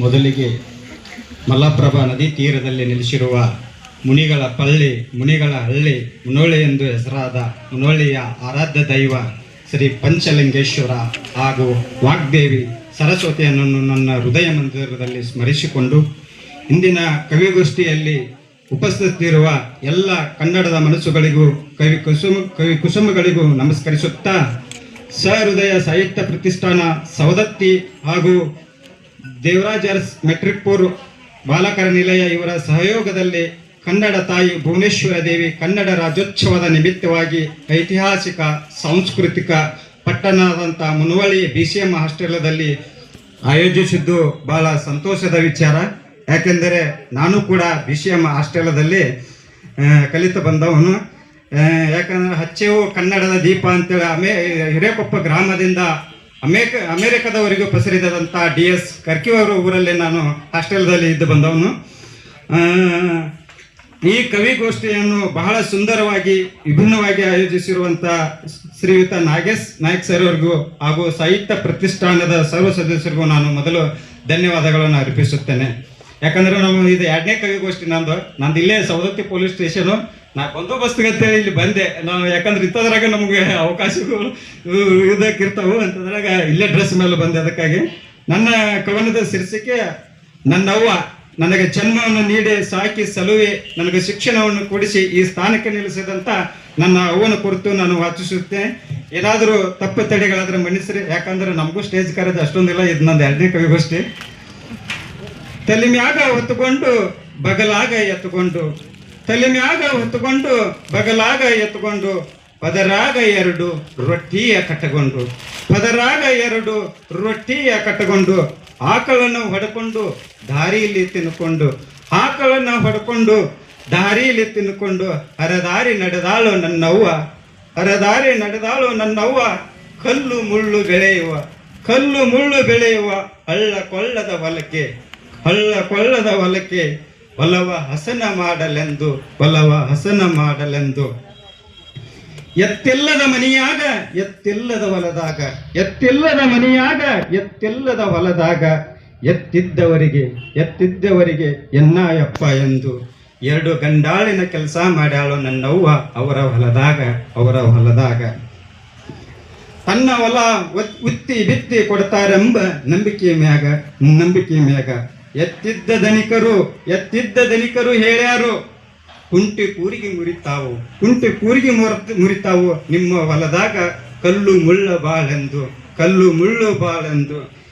ಮೊದಲಿಗೆ ಮಲಪ್ರಭಾ ನದಿ ತೀರದಲ್ಲಿ ನೆಲೆಸಿರುವ ಮುನಿಗಳ ಪಳ್ಳಿ, ಮುನಿಗಳ ಹಳ್ಳಿ, ಮುನೋಳಿ ಎಂದು ಹೆಸರಾದ ಮುನೋಳಿಯ ಆರಾಧ್ಯ ದೈವ ಶ್ರೀ ಪಂಚಲಿಂಗೇಶ್ವರ ಹಾಗೂ ವಾಗ್ದೇವಿ ಸರಸ್ವತಿಯನ್ನು ನನ್ನ ಹೃದಯ ಮಂದಿರದಲ್ಲಿ ಸ್ಮರಿಸಿಕೊಂಡು ಇಂದಿನ ಕವಿಗೋಷ್ಠಿಯಲ್ಲಿ ಉಪಸ್ಥಿತಿರುವ ಎಲ್ಲ ಕನ್ನಡದ ಮನಸ್ಸುಗಳಿಗೂ, ಕವಿ ಕುಸುಮ, ಕವಿ ಕುಸುಮಗಳಿಗೂ ನಮಸ್ಕರಿಸುತ್ತಾ ಸಹೃದಯ ಸಾಹಿತ್ಯ ಪ್ರತಿಷ್ಠಾನ ಸವದತ್ತಿ ಹಾಗೂ ದೇವರಾಜ್ ಅರಸ್ ಮೆಟ್ರಿಕ್ ಪೂರ್ವ್ ಬಾಲಕರ ನಿಲಯ ಇವರ ಸಹಯೋಗದಲ್ಲಿ ಕನ್ನಡ ತಾಯಿ ಭುವನೇಶ್ವರ ದೇವಿ ಕನ್ನಡ ರಾಜ್ಯೋತ್ಸವದ ನಿಮಿತ್ತವಾಗಿ ಐತಿಹಾಸಿಕ, ಸಾಂಸ್ಕೃತಿಕ ಪಟ್ಟಣದಂಥ ಮುನವಳ್ಳಿ ಬಿ ಸಿ ಎಂ ಹಾಸ್ಟೆಲದಲ್ಲಿ ಆಯೋಜಿಸಿದ್ದು ಬಹಳ ಸಂತೋಷದ ವಿಚಾರ. ಯಾಕೆಂದರೆ ನಾನು ಕೂಡ ಬಿ ಸಿ ಎಂ ಹಾಸ್ಟೆಲದಲ್ಲಿ ಕಲಿತು ಬಂದವನು. ಯಾಕಂದ್ರೆ ಹಚ್ಚೆವು ಕನ್ನಡದ ದೀಪ ಅಂತೇಳಿ. ಆಮೇಲೆ ಹಿರೇಕೊಪ್ಪ ಗ್ರಾಮದಿಂದ ಅಮೇಕ, ಅಮೇರಿಕದವರೆಗೂ ಪಸರಿದಂಥ ಡಿ ಎಸ್ ಕರ್ಕಿಯವರ ಊರಲ್ಲಿ ನಾನು ಹಾಸ್ಟೆಲ್ದಲ್ಲಿ ಇದ್ದು ಬಂದವನು. ಈ ಕವಿಗೋಷ್ಠಿಯನ್ನು ಬಹಳ ಸುಂದರವಾಗಿ, ವಿಭಿನ್ನವಾಗಿ ಆಯೋಜಿಸಿರುವಂಥ ಶ್ರೀಯುತ ನಾಗೇಶ್ ನಾಯಕ್ ಸರ್ ಅವರಿಗೂ ಹಾಗೂ ಸಾಹಿತ್ಯ ಪ್ರತಿಷ್ಠಾನದ ಸರ್ವ ಸದಸ್ಯರಿಗೂ ನಾನು ಮೊದಲು ಧನ್ಯವಾದಗಳನ್ನು ಅರ್ಪಿಸುತ್ತೇನೆ. ಯಾಕಂದ್ರೆ ನಮ್ಮ ಇದು ಎರಡನೇ ಕವಿಗೋಷ್ಠಿ ನಂದು. ನಂದು ಇಲ್ಲೇ ಸವದತ್ತಿ ಪೊಲೀಸ್ ಸ್ಟೇಷನು. ನಾ ಬಂದೋಬಸ್ತ್ ಅಂತೇಳಿ ಇಲ್ಲಿ ಬಂದೆ. ನಾನು ಯಾಕಂದ್ರೆ ಇಂಥದ್ರಾಗ ನಮಗೆ ಅವಕಾಶಗಳು ಇದಕ್ಕಿರ್ತಾವೆ ಅಂತದ್ರಾಗ ಇಲ್ಲೇ ಡ್ರೆಸ್ ಮೇಲೆ ಬಂದೆ ಅದಕ್ಕಾಗಿ. ನನ್ನ ಕವನದ ಶೀರ್ಷಿಕೆ, ನನ್ನವ್ವ ನನಗೆ ಜನ್ಮವನ್ನು ನೀಡಿ, ಸಾಕಿ, ಸಲುವೆ, ನನಗೆ ಶಿಕ್ಷಣವನ್ನು ಕೊಡಿಸಿ ಈ ಸ್ಥಾನಕ್ಕೆ ನಿಲ್ಲಿಸಿದಂಥ ನನ್ನ ಅವ್ವನ ಕುರಿತು ನಾನು ವಾಚಿಸುತ್ತೇನೆ. ಏನಾದರೂ ತಪ್ಪು ತಡೆಗಳಾದ್ರೆ ಮನ್ನಿಸ್ರಿ ಯಾಕಂದ್ರೆ ನಮಗೂ ಸ್ಟೇಜ್ ಕರೆದು ಅಷ್ಟೊಂದಿಲ್ಲ. ಇದು ನಂದು ಎರಡನೇ ಕವಿಗೋಷ್ಠಿ. ತಲೆ ಮ್ಯಾಗ ಹೊತ್ತುಕೊಂಡು ಬಗಲಾಗ ಎತ್ತುಕೊಂಡು ತಲೆ ಮ್ಯಾಗ ಹೊತ್ತುಕೊಂಡು ಬಗಲಾಗ ಎತ್ತುಕೊಂಡು ಪದರಾಗ ಎರಡು ರೊಟ್ಟಿಯ ಕಟ್ಟಗೊಂಡು ಪದರಾಗ ಎರಡು ರೊಟ್ಟಿಯ ಕಟ್ಟಗೊಂಡು ಆಕಳನ್ನು ಹೊಡ್ಕೊಂಡು ದಾರಿಯಲ್ಲಿ ತಿನ್ಕೊಂಡು, ಆಕಳನ್ನು ಹೊಡ್ಕೊಂಡು ದಾರಿಯಲ್ಲಿ ತಿನ್ಕೊಂಡು ಹರದಾರಿ ನಡೆದಾಳು ನನ್ನವ್ವ ಹರದಾರಿ ನಡೆದಾಳು ನನ್ನವ್ವ, ಕಲ್ಲು ಮುಳ್ಳು ಬೆಳೆಯುವ, ಕಲ್ಲು ಮುಳ್ಳು ಬೆಳೆಯುವ ಹಳ್ಳ ಕೊಳ್ಳದ ಹೊಲಕ್ಕೆ ಹಳ್ಳ ಕೊಳ್ಳದ ಹೊಲಕ್ಕೆ ಒಲವ ಹಸನ ಮಾಡಲೆಂದು ಒಲವ ಹಸನ ಮಾಡಲೆಂದು. ಎತ್ತಿಲ್ಲದ ಮನಿಯಾಗ, ಎತ್ತಿಲ್ಲದ ಹೊಲದಾಗ, ಎತ್ತಿಲ್ಲದ ಮನಿಯಾಗ, ಎತ್ತಿಲ್ಲದ ಹೊಲದಾಗ ಎತ್ತಿದ್ದವರಿಗೆ ಎತ್ತಿದ್ದವರಿಗೆ ಎನ್ನಾಯಪ್ಪ ಎಂದು. ಎರಡು ಗಂಡಾಳಿನ ಕೆಲಸ ಮಾಡ್ಯಾಳು ನನ್ನವ್ವ ಅವರ ಹೊಲದಾಗ ಅವರ ಹೊಲದಾಗ. ತನ್ನ ಹೊಲ ಉತ್ತಿ ಬಿತ್ತಿ ಕೊಡ್ತಾರೆಂಬ ನಂಬಿಕೆ ಮ್ಯಾಗ ನಂಬಿಕೆ ಮ್ಯಾಗ ಎತ್ತಿದ್ದ ಧನಿಕರು ಎತ್ತಿದ್ದ ಧನಿಕರು ಹೇಳ್ಯಾರು, ಕುಂಟೆ ಕೂರಿಗೆ ಮುರಿತಾವು, ಕುಂಟೆ ಕೂರಿಗೆ ಮುರಿತ ಮುರಿತಾವು, ನಿಮ್ಮ ಹೊಲದಾಗ ಕಲ್ಲು ಮುಳ್ಳ ಬಾಳೆಂದು, ಕಲ್ಲು ಮುಳ್ಳು ಬಾಳೆಂದು.